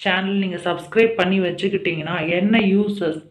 channel நீங்கள் subscribe பண்ணி வச்சுக்கிட்டிங்கன்னா என்ன uses